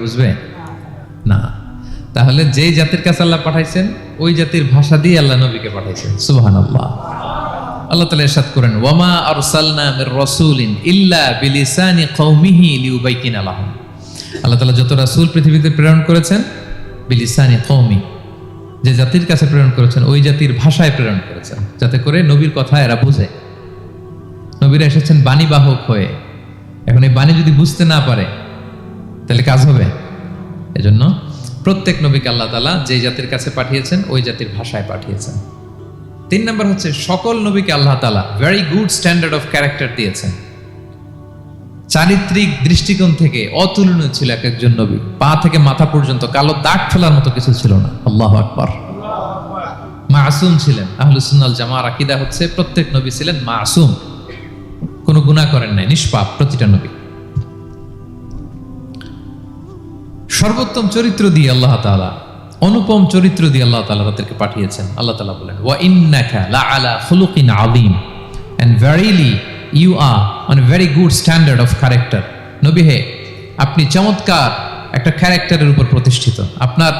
বুঝবে? না। তাহলে যেই জাতির কাছে আল্লাহ পাঠাইছেন, ওই জাতির ভাষা দিয়ে আল্লাহ নবীকে পাঠাইছেন। সুবহান আল্লাহ তালা এরশাদ করেন, ওয়ামা মির রাসূলিন ইল্লা বিলিসানি লিউবাইকিনা আল্লাহ তাআলা যত রাসূল পৃথিবীতে প্রেরণ করেছেন, বিলিসানি কওমি, যে জাতির কাছে প্রেরণ করেছেন, ওই জাতির ভাষায় প্রেরণ করেছেন। যাতে করে নবীর কথা এরা বুঝে। নবীরা এসেছেন বাণীবাহক হয়ে। এখন এই বাণী যদি বুঝতে না পারে তাহলে কাজ হবে? এজন্য প্রত্যেক নবীকে আল্লাহ তালা যে জাতির কাছে পাঠিয়েছেন, ওই জাতির ভাষায় পাঠিয়েছেন। তিন নম্বর হচ্ছে সকল নবীকে আল্লাহ তালা very good standard of character দিয়েছেন। চারিত্রিক দৃষ্টিকোণ থেকে অতুলনীয় ছিল এক একজন নবী। পা থেকে মাথা পর্যন্ত কালো দাগ ফেলার মতো কিছু ছিল না। আল্লাহ আকবর। মাসুম ছিলেন। আহলুসুন্নাল জামার আকিদা হচ্ছে প্রত্যেক নবী ছিলেন মাসুম। কোনো গুণা করেন নাই, নিষ্পাপ প্রতিটা নবী। সর্বোত্তম চরিত্র দিয়ে আল্লাহ তাআলা, অনুপম চরিত্র দিয়ে আল্লাহ তালা তাদেরকে পাঠিয়েছেন। আল্লাহ তালা বলেন, ওয়া ইন্নাকা লা আলা খুলুকিন আযীম। And verily you are on very good standard of character নবী হে, আপনি চমৎকার একটা ক্যারেক্টারের উপর প্রতিষ্ঠিত। আপনার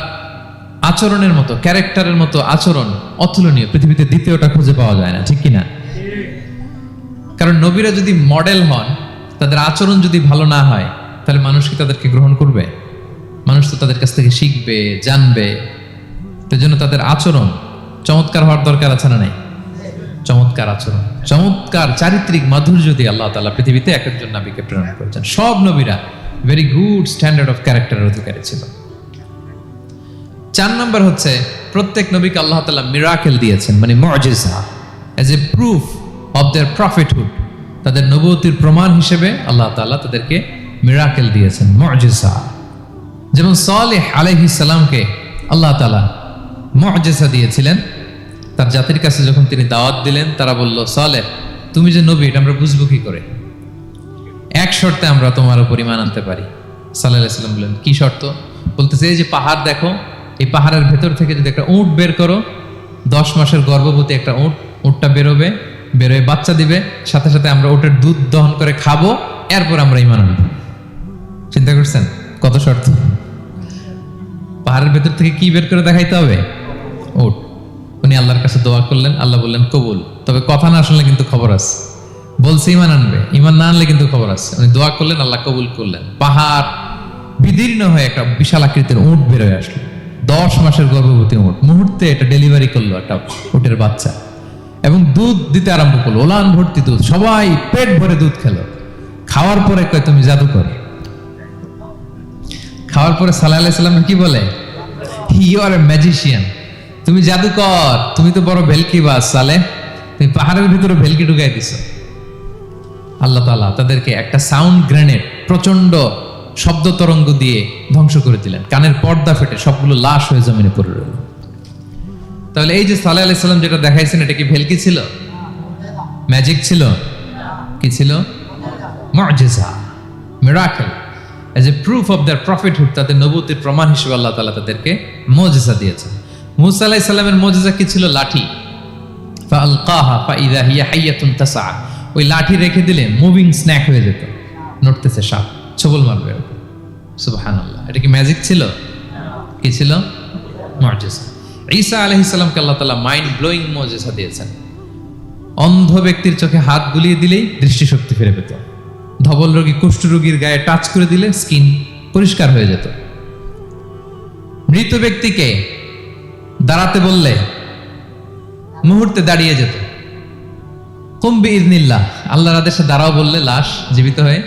আচরণের মতো, ক্যারেক্টারের মতো আচরণ অতুলনীয়। পৃথিবীতে দ্বিতীয়টা খুঁজে পাওয়া যায় না, ঠিক কিনা কারণ নবীরা যদি মডেল হন, তাদের আচরণ যদি ভালো না হয়, তাহলে মানুষ কি তাদেরকে গ্রহণ করবে? মানুষ তো তাদের কাছ থেকে শিখবে, জানবে। জন্য তাদের আচরণ চমৎকার হওয়ার দরকার আছে না নাই? চমৎকার আচরণ। চমৎকার চারিত্রিক মাধুর্য দিয়ে আল্লাহ তালা পৃথিবীতে এক একজন নবীকে প্রেরণ করেছেন। সব নবীরা ভেরি গুড স্ট্যান্ডার্ড অফ ক্যারেক্টারের অধিকারী ছিল। চার নম্বর হচ্ছে, প্রত্যেক নবীকে আল্লাহ তালা মিরাকেল দিয়েছেন মানে মজেসা as a proof of their prophethood তাদের নবতির প্রমাণ হিসেবে আল্লাহ তাআলা তাদেরকে মিরাকেল দিয়েছেন মজেসা যেমন সালেহ আলাইহি সালামকে আল্লাহ তাআলা মজেসা দিয়েছিলেন। তার জাতির কাছে যখন তিনি দাওয়াত দিলেন, তারা বলল, সালেহ, তুমি যে নবী, এটা আমরা বুঝব কি করে? এক শর্তে আমরা তোমার উপর ইমান আনতে পারি। সাল্লাহ সাল্লাম বললেন, কি শর্ত? বলতেছে, এই যে পাহাড় দেখো, এই পাহাড়ের ভেতর থেকে যদি একটা উঁট বের করো, দশ মাসের গর্ভবতী একটা উঁট, উঁটটা বেরোবে, বেরোয়, বাচ্চা দিবে, সাথে সাথে আমরা ওটার দুধ দহন করে খাব, এরপর আমরা ইমান আনব। চিন্তা করছেন? কত শর্ত? পাহাড়ের ভেতর থেকে কি বের করে দেখাইতে হবে? উট উনি আল্লাহর কাছে দোয়া করলেন, আল্লাহ বললেন, কবুল। তবে কথা না শুনলে কিন্তু খবর আছে। বলছে ইমান আনবে। ইমান না আনলে কিন্তু খবর আছে। উনি দোয়া করলেন, আল্লাহ কবুল করলেন। পাহাড় বিদীর্ণ হয়ে একটা বিশাল আকৃতির উঁট বেরোয় আসলো। দশ মাসের গর্ভবতী উঁট। মুহূর্তে এটা ডেলিভারি করল একটা উটের বাচ্চা। এবং দুধ দিতে আরম্ভ করল। ওলান ভর্তি দুধ। সবাই পেট ভরে দুধ খেলো। খাওয়ার পরে কয়, তুমি জাদুকর। খাওয়ার পরে সাল্লাহ সাল্লাম কি বলে? ইউ আর এ ম্যাজিশিয়ান তুমি জাদুকর, তুমি তো বড় ভেলকি বাস সালে, তুমি পাহাড়ের ভিতরে ভেলকি ঢুকাই দিছো। আল্লাহ তালা তাদেরকে একটা সাউন্ড গ্রেনেড প্রচণ্ড শব্দ তরঙ্গ দিয়ে ধ্বংস করে দিলেন। কানের পর্দা ফেটে সবগুলো লাশ হয়ে জমিনে পড়ে রইল। তাহলে এই যে সাল্লাহ আলাইসাল্লাম যেটা দেখাইছেন, এটা কি ভেলকি ছিল? ম্যাজিক ছিল? কি ছিল? মজেজা, miracle. As a proof of their prophethood তাদের নবুতির প্রমাণ হিসেবে আল্লাহ তালা তাদেরকে মজেজা দিয়েছেন। মুসা আলাহ সাল্লামের মজেজা কি ছিল? লাঠি। ফালকাহা ফাইদা হিয়া হাইয়াতুন তাসা ওই লাঠি রেখে দিলে মুভিং স্ন্যাক হয়ে যেত। নড়তেছে সাপ, ছবল মারবে সুবহানাল্লাহ। এটা কি ম্যাজিক ছিল? কি ছিল? মজেজা। ঈসা আলহিসাল্লামকে আল্লাহ তালা মাইন্ড ব্লোয়িং মজেসা দিয়েছেন। অন্ধ ব্যক্তির চোখে হাত গুলিয়ে দিলেই দৃষ্টিশক্তি ফিরে পেত। ধবল রোগী কুষ্ঠ রোগীর গায়ে টাচ করে দিলে স্কিন পরিষ্কার হয়ে যেত। মৃত ব্যক্তিকে দাঁড়াতে বললে মুহূর্তে দাঁড়িয়ে যেত। কুম্বি ইদনিল্লাহ আল্লাহর আদেশে দাঁড়াও বললে লাশ জীবিত হয়ে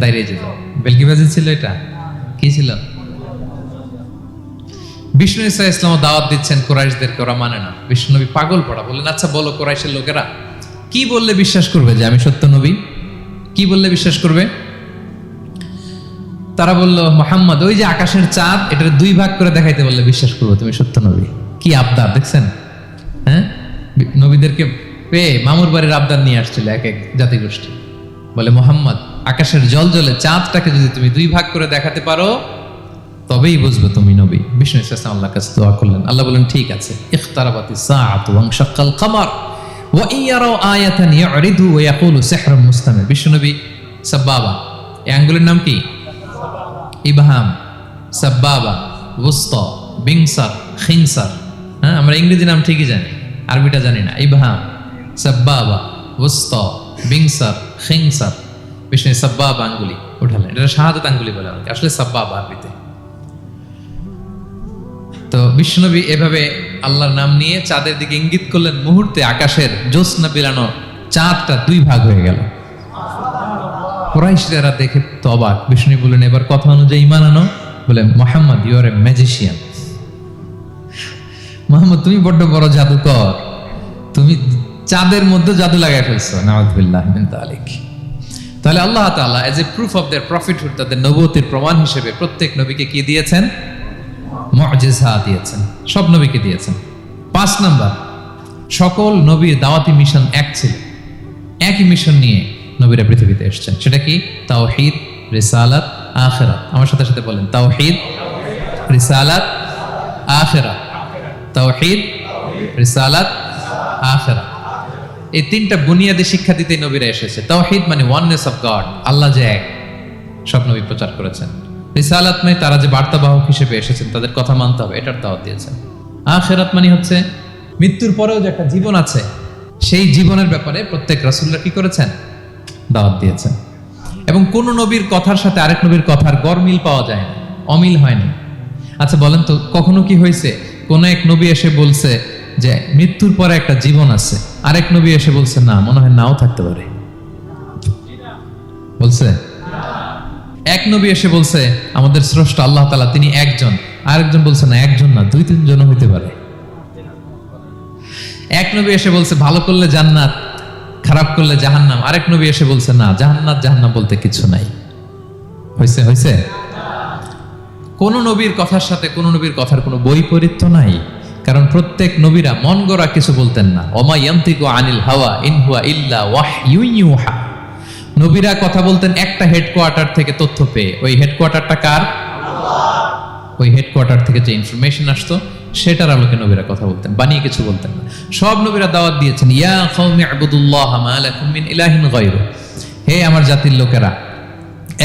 দাঁড়িয়ে যেত। বেলকিবাজি ছিল এটা? কি ছিল? বিষ্ণু ইসা ইসলাম দাওয়াত দিচ্ছেন কোরাইশদেরকে, ওরা মানে না। বিষ্ণু নবী পাগল পড়া। বললেন আচ্ছা বলো কোরাইশের লোকেরা, কি বললে বিশ্বাস করবে যে আমি সত্য নবী? কি বললে বিশ্বাস করবে? তারা বলল, মোহাম্মদ, ওই যে আকাশের চাঁদ, এটার দুই ভাগ করে দেখাইতে বললে বিশ্বাস করব তুমি, সত্য নবী। কি আবদার, দেখছেন? হ্যাঁ? নবীদেরকে পেয়ে মামুর বাড়ির আবদার নিয়ে আসছিল এক এক জাতিগোষ্ঠী। বলে, মোহাম্মদ, আকাশের জল জলে চাঁদটাকে যদি তুমি দুই ভাগ করে দেখাতে পারো, তবেই বুঝবে তুমি নবী। বিষ্ণু ইসলাম আল্লাহ কাছে দোয়া করলেন। আল্লাহ বলেন ঠিক আছে। ইখতারাবাতি সাআতু ওয়ানশাক্কাল কামার। ওয়া ইয়ারাও আয়াতান ইয়ারিদু ওয়া ইয়াকুলু সিহরুম মুস্তামির বিষ্ণু নবী সাব্বাবা, এই আঙ্গুলের নাম কি? ইবহাম সাব্বাবা ওস্ত বিংসার খিংসার হ্যাঁ আমরা ইংরেজি নাম ঠিকই জানি, আরবিটা জানি না। ইবহাম সাব্বাবা ওস্ত বিংসার খিংসার বিষ্ণু সাব্বাব আঙ্গুলি উঠালেন। এটা শাহাদত আঙ্গুলি বলে আসলে সাব্বাব আরবিতে। তো বিষ্ণুনবী এভাবে আল্লাহর নাম নিয়ে চাঁদের দিকে ইঙ্গিত করলেন, মুহূর্তে আকাশের জ্যোৎস্না বিলানো চাঁদটা দুই ভাগ হয়ে গেল। কুরাইশরা দেখে তো অবাক। বিষ্ণু বললেন, এবার কথা অনুযায়ী ইমান আনো। বলে, Mohammad you are a magician Mohammad, তুমি বড্ড বড় জাদুকর। তুমি চাঁদের মধ্যে জাদু লাগাই ফেলছো। নাওয়াজবিল্লাহ তালিক তাহলে আল্লাহ তাআলা as a proof of their prophethood তাদের নবুয়তির প্রমাণ হিসেবে প্রত্যেক নবীকে কি দিয়েছেন? মুআজিজা দিয়েছেন, সব নবীকে দিয়েছেন। পাঁচ নাম্বার, সকল নবীর দাওয়াতি মিশন এক ছিল। একই মিশন নিয়ে নবীরা পৃথিবীতে এসেছেন। সেটা কি? তাওহীদ, রিসালাত, আখিরাত। আমার সাথে সাথে বলেন, তাওহীদ, রিসালাত, আখিরাত। তাওহীদ, রিসালাত, আখিরাত। এই তিনটা বুনিয়াদী শিক্ষা দিতে নবীরা এসেছে। তাওহীদ মানে ওয়াননেস অফ গড আল্লাহ যে এক, সব নবী প্রচার করেছেন। রিসালাত মানে তারা যে বার্তাবাহক হিসেবে এসেছেন, তাদের কথা মানতে হবে, এটার দাওয়াত দিয়েছেন। আখেরাত মানে হচ্ছে মৃত্যুর পরেও যে একটা জীবন আছে, সেই জীবনের ব্যাপারে প্রত্যেক রাসূলরা কি করেছেন? দাওয়াত দিয়েছেন। এবং কোন নবীর কথার সাথে আরেক নবীর কথার গরমিল পাওয়া যায় না, অমিল হয়নি। আচ্ছা বলেন তো, কখনো কি হয়েছে, কোন এক নবী এসে বলছে যে মৃত্যুর পরে একটা জীবন আছে, আরেক নবী এসে বলছে, না, মনে হয় নাও থাকতে পারে। বলছে? এক নবী এসে বলছে, আমাদের স্রষ্টা আল্লাহ তালা তিনি একজন। আরেকজন বলছে, না, একজন না, দুই তিনজন হইতে পারে। এক নবী এসে বলছে, ভালো করলে জান্নাত, খারাপ করলে জাহান্নাম। আরেক নবী এসে বলছে, না, জাহান্নাত, জাহান্নাম বলতে কিছু নাই। হয়েছে হয়েছে কোন নবীর কথার সাথে কোন নবীর কথার কোনো বৈপরীত্য নাই, কারণ প্রত্যেক নবীরা মন গড়া কিছু বলতেন না। ওমা ইয়ান্তিকু আনিল হাওয়া, ইন হুয়া ইল্লা ওয়াহয়ু ইউহা। নবীরা কথা বলতেন একটা হেডকোয়ার্টার থেকে তথ্য পেয়ে। ওই হেডকোয়ার্টারটা কার? ওই হেডকোয়ার্টার থেকে যে ইনফরমেশন আসতো সেটার আলোকে নবীরা কথা বলতেন বানিয়ে কিছু বলতেন না। সব নবীরা দাওয়াত দিয়েছেন ইয়া কওমি ইবুদুল্লাহ মা লাকুম মিন ইলাহিন গায়রু। হে আমার জাতির লোকেরা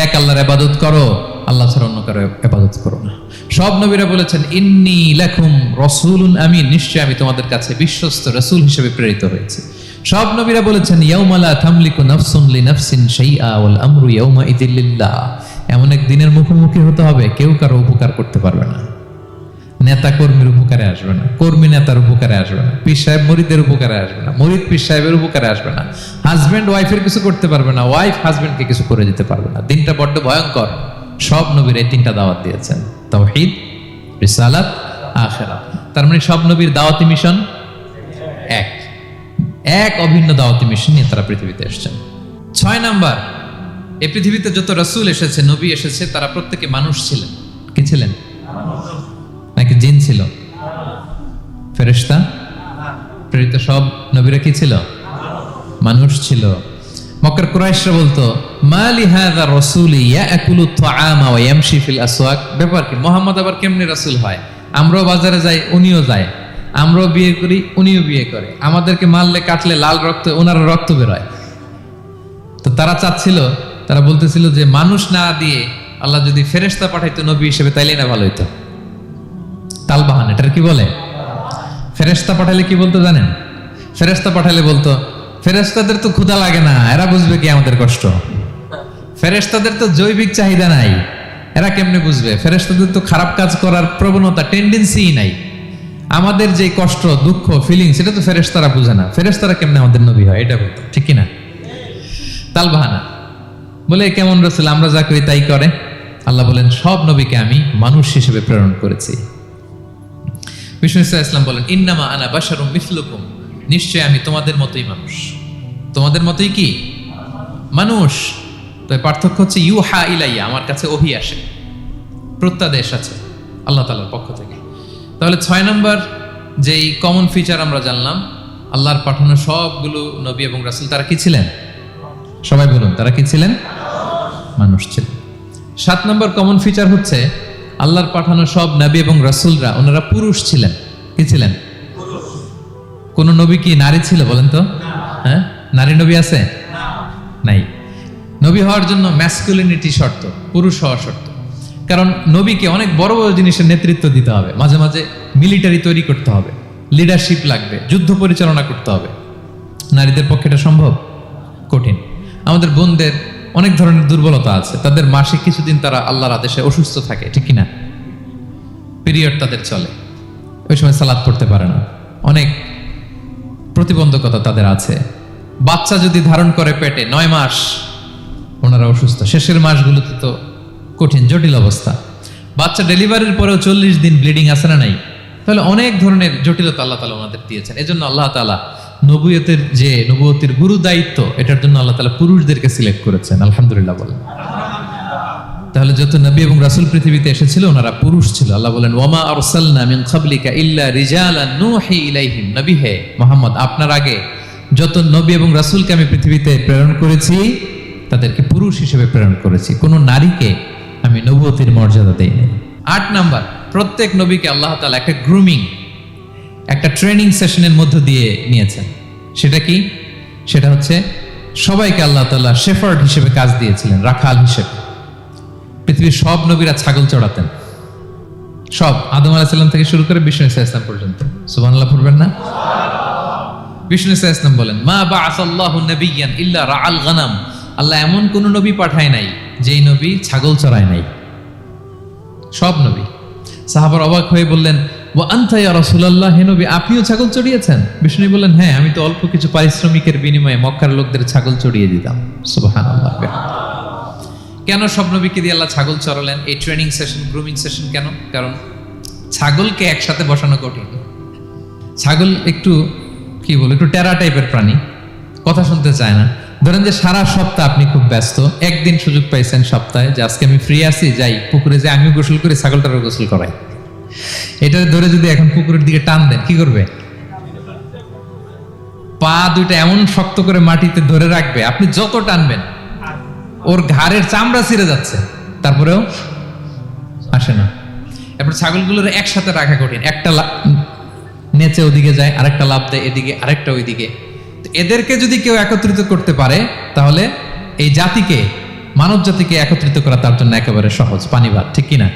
এক আল্লাহর ইবাদত করো আল্লাহ ছাড়া অন্য কারও ইবাদত করো না। সব নবীরা বলেছেন ইন্নী লাকুম রাসূলুন আমিন। নিশ্চয় আমি তোমাদের কাছে বিশ্বস্ত রাসূল হিসেবে প্রেরিত হয়েছি। সব নবীরা বলেছেন ইয়াউমালা তামলিকু নাফসুন লিনাফসিন শাইআ ওয়াল আমরু ইয়াউমা ইযিল লিল্লাহ। এমন এক দিনের মুখোমুখি হতে হবে, কেউ কারও উপকার করতে পারবে না। নেতা কর্মীর উপকারে আসবে না, কর্মী নেতার উপকারে আসবে না, পীর সাহেব মরিদের উপকারে আসবে না, মরিদ পীর সাহেবের উপকারে আসবে না, হাজবেন্ড ওয়াইফের কিছু করতে পারবে না, ওয়াইফ হাজবেন্ডকে কিছু করে দিতে পারবে না। দিনটা বড্ড ভয়ঙ্কর। সব নবীর এই তিনটা দাওয়াত দিয়েছেন, তাওহীদ, রিসালাত, আখিরাত। তার মানে সব নবীর দাওয়াতি মিশন এক। এক অভিন্ন দাওয়াতি মিশন নিয়ে তারা পৃথিবীতে এসেছেন। ছয় নাম্বার এই পৃথিবীতে যত রসুল এসেছে, নবী এসেছে, তারা প্রত্যেকে মানুষ ছিলেন। কি ছিলেন? নাকি জিন ছিল? ফেরেশতা? প্রেরিত সব নবীরা কি ছিল? মানুষ ছিল। মক্কার কুরাইশরা বলতো মালি হাযা রাসূলি ইয়াকুলু তাআমা ওয়া ইয়ামশি ফিল আসওয়াক? ব্যাপার কি, মোহাম্মদ আবার কেমনে রাসূল হয়? আমরাও বাজারে যাই, উনিও যায়। আমরাও বিয়ে করি, উনিও বিয়ে করে। আমাদেরকে মারলে, কাটলে লাল রক্ত ওনার রক্ত বেরোয়। তো তারা চাচ্ছিল, তারা বলতেছিল যে মানুষ না দিয়ে আল্লাহ যদি ফেরেশতা পাঠাইতো নবী হিসেবে তাইলে না ভালো হইতো। তালবাহান, এটার কি বলে? ফেরেশতা পাঠালে কি বলতো জানেন? ফেরেশতা পাঠালে বলতো, ফেরেশতাদের তো ক্ষুধা লাগে না, এরা বুঝবে কি আমাদের কষ্ট। ফেরেশতাদের তো জৈবিক চাহিদা নাই, এরা কেমনে বুঝবে? ফেরেশতাদের তো খারাপ কাজ করার প্রবণতা টেন্ডেন্সি নাই। আমাদের যে কষ্ট, দুঃখ ফিলিং সেটা তো ফেরেশতারা বুঝে না। ফেরেশতারা কেমনে আমাদের নবী হয়, এটা বলতো ঠিক কি না তালবাহানা বলে, কেমন রসুল, আমরা যা করি তাই করে। আল্লাহ বলেন, সব নবীকে আমি মানুষ হিসেবে প্রেরণ করেছি। বিষ্ণু ইসা ইসলাম বলেন, ইন্নামা আনা বাসারুম মিসলুকুম। নিশ্চয় আমি তোমাদের মতোই মানুষ। তোমাদের মতোই কি? মানুষ। তো পার্থক্য হচ্ছে ইউ হা ইলাইয়া আমার কাছে ওহি আসে। প্রত্যাদেশ আছে, আল্লাহ তালার পক্ষ থেকে। তাহলে ছয় নম্বর যেই কমন ফিচার আমরা জানলাম, আল্লাহর পাঠানো সবগুলো নবী এবং রাসুল তারা কি ছিলেন? সবাই বলুন, তারা কি ছিলেন? মানুষ ছিলেন। সাত নম্বর কমন ফিচার হচ্ছে আল্লাহর পাঠানো সব নবী এবং রাসুলরা, ওনারা পুরুষ ছিলেন। কি ছিলেন? কোন নবী কি নারী ছিল বলেন তো? হ্যাঁ? নারী নবী আছে? নাই। নবী হওয়ার জন্য ম্যাসকুলিনিটি শর্ত, পুরুষ হওয়া শর্ত। কারণ নবীকে অনেক বড় বড় জিনিসের নেতৃত্ব দিতে হবে। মাঝে মাঝে মিলিটারি তৈরি করতে হবে। লিডারশিপ লাগবে। যুদ্ধ পরিচালনা করতে হবে। নারীদের পক্ষে এটা সম্ভব? কঠিন। আমাদের বোনদের অনেক ধরনের দুর্বলতা আছে। তাদের মাসে কিছুদিন তারা আল্লাহর আদেশে অসুস্থ থাকে, ঠিক কিনা? পিরিয়ড তাদের চলে। ওই সময় সালাদ পড়তে পারে না। অনেক প্রতিবন্ধকতা তাদের আছে। বাচ্চা যদি ধারণ করে পেটে নয় মাস, ওনারা অসুস্থ। শেষের মাসগুলোতে তো কঠিন, জটিল অবস্থা। বাচ্চা ডেলিভারির পরেও চল্লিশ দিন ব্লিডিং আছে না নাই? তাহলে অনেক ধরনের জটিলতা আল্লাহ তালা ওনাদের দিয়েছেন। এজন্য আল্লাহ তালা নবুয়তের যে নবুয়তের গুরু দায়িত্ব, এটার জন্য আল্লাহ তালা পুরুষদেরকে সিলেক্ট করেছেন। আলহামদুলিল্লাহ বলেন। তাহলে যত নবী এবং রাসূল পৃথিবীতে এসেছিল, ওনারা পুরুষ ছিল। আল্লাহ বলেন, ওয়ামা আরসালনা মিন ক্বাবলিকা ইল্লা রিজালান ইলাইহিম। নবী হে মোহাম্মদ, আপনার আগে যত নবী এবং রাসুলকে আমি পৃথিবীতে প্রেরণ করেছি, তাদেরকে পুরুষ হিসেবে প্রেরণ করেছি। কোনো নারীকে আমি নবুয়তির মর্যাদা দেইনি আট নাম্বার, প্রত্যেক নবীকে আল্লাহ তাআলা একটা গ্রুমিং একটা ট্রেনিং সেশনের মধ্য দিয়ে নিয়েছেন। সেটা কি? সেটা হচ্ছে সবাইকে আল্লাহ তাআলা শেফার্ড হিসেবে কাজ দিয়েছিলেন, রাখাল হিসেবে। পৃথিবীর সব নবীরা ছাগল চড়াতেন। সব, আদম আলাহিসাল্লাম থেকে শুরু করে বিষ্ণু ইসা ইসলাম পর্যন্ত। সুবহানাল্লাহ পড়বেন না? বিষ্ণু ইসা ইসলাম বলেন, মা বা আসাল্লাহু নবিয়ান ইল্লা রাআল গানাম। আল্লাহ এমন কোন নবী পাঠায় নাই যেই নবী ছাগল চড়ায় নাই। সব নবী। সাহাবার অবাক হয়ে বললেন ও আন্তা ইয়া রাসূলুল্লাহ, হে নবী, আপনিও ছাগল চড়িয়েছেন? বিষ্ণু বললেন হ্যাঁ আমি তো অল্প কিছু পারিশ্রমিকের বিনিময়ে মক্কার লোকদের ছাগল চড়িয়ে দিতাম। সুবহানাল্লাহ। কেন সব নবীকে দিয়ে আল্লাহ ছাগল চড়ালেন? এই ট্রেনিং সেশন গ্রুমিং সেশন কেন? কারণ ছাগলকে একসাথে বসানো কঠিন। ছাগল একটু, কি বল, একটু টেরা টাইপের প্রাণী। কথা শুনতে চায় না। ধরেন যে সারা সপ্তাহ আপনি খুব ব্যস্ত, একদিন সুযোগ পাইছেন সপ্তাহে যে আজকে আমি ফ্রি আছি, যাই, পুকুরে যে আমিও গোসল করি, ছাগলটারও গোসল করাই। এটা ধরে যদি এখন পুকুরের দিকে টান দেন, কি করবে? পা দুইটা এমন শক্ত করে মাটিতে ধরে রাখবে, আপনি যত টানবেন, ওর ঘাড়ের চামড়া ছিঁড়ে যাচ্ছে, তারপরেও আসে না। এরপর ছাগলগুলোর একসাথে রাখা কঠিন, একটা নেচে ওদিকে যায়, আরেকটা লাভ দেয়, এদিকে, আরেকটা ওইদিকে। এদেরকে যদি কেউ একত্রিত করতে পারে, তাহলে এই জাতিকে, মানব জাতিকে একত্রিত করা তার জন্য একেবারে সহজ, পানিবাদ, ঠিক কিনা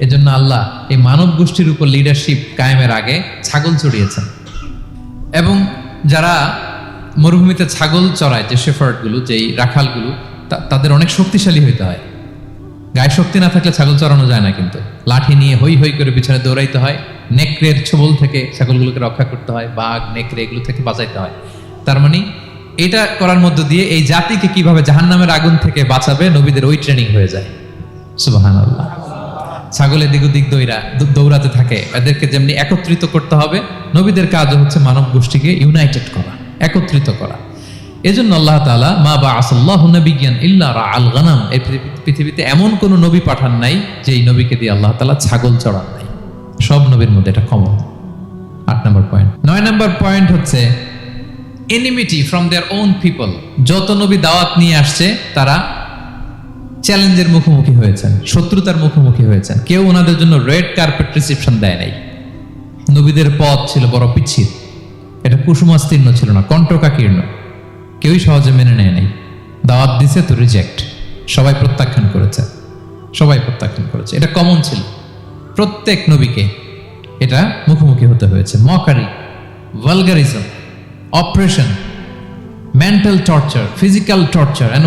এজন্য আল্লাহ এই মানব গোষ্ঠীর উপর লিডারশিপ কায়েমের আগে ছাগল চড়িয়েছেন। এবং যারা মরুভূমিতে ছাগল চড়ায়, যে শেফার্ডগুলো যেই রাখালগুলো তাদের অনেক শক্তিশালী হইতে হয়। গায়ে শক্তি না থাকলে ছাগল চড়ানো যায় না কিন্তু। লাঠি নিয়ে হই হই করে পিছনে দৌড়াইতে হয়। নেকড়ের ছবল থেকে ছাগলগুলোকে রক্ষা করতে হয়। বাঘ, নেকড়ে এগুলো থেকে বাঁচাইতে হয়। তার মানে এটা করার মধ্য দিয়ে এই জাতিকে কীভাবে জাহান্নামের আগুন থেকে বাঁচাবে নবীদের ওই ট্রেনিং হয়ে যায়। সুবাহান আল্লাহ ছাগল দিক দৌড়া দৌড়াতে থাকে। এদেরকে যেমনি একত্রিত করতে হবে, নবীদের কাজ হচ্ছে মানব গোষ্ঠীকে ইউনাইটেড করা, একত্রিত করা। এজন্য আল্লাহ তাআলা, মা বা আসল্লাহ নবিজ্ঞান ইল্লা রা আল গানাম। এই পৃথিবীতে এমন কোন নবী পাঠান নাই যে এই নবীকে দিয়ে আল্লাহ তালা ছাগল চড়ান নাই। সব নবীর মধ্যে এটা কমন আট নম্বর পয়েন্ট নয় নম্বর পয়েন্ট হচ্ছে enmity from their own people যত নবী দাওয়াত নিয়ে আসছে, তারা চ্যালেঞ্জের মুখোমুখি হয়েছেন, শত্রুতার মুখোমুখি হয়েছেন। কেউ ওনাদের জন্য রেড কার্পেট রিসিপশন দেয় নাই। নবীদের পথ ছিল বড় পিচ্ছিল। এটা কুসুমাস্তীর্ণ ছিল না, কণ্ঠকাকীর্ণ। কেউই সহজে মেনে নেয় নাই। দাওয়াত দিছে তো রিজেক্ট সবাই প্রত্যাখ্যান করেছে। সবাই প্রত্যাখ্যান করেছে। এটা কমন ছিল। প্রত্যেক নবীকে এটা মুখোমুখি হতে হয়েছে। Mockery vulgarism oppression mental torture physical torture and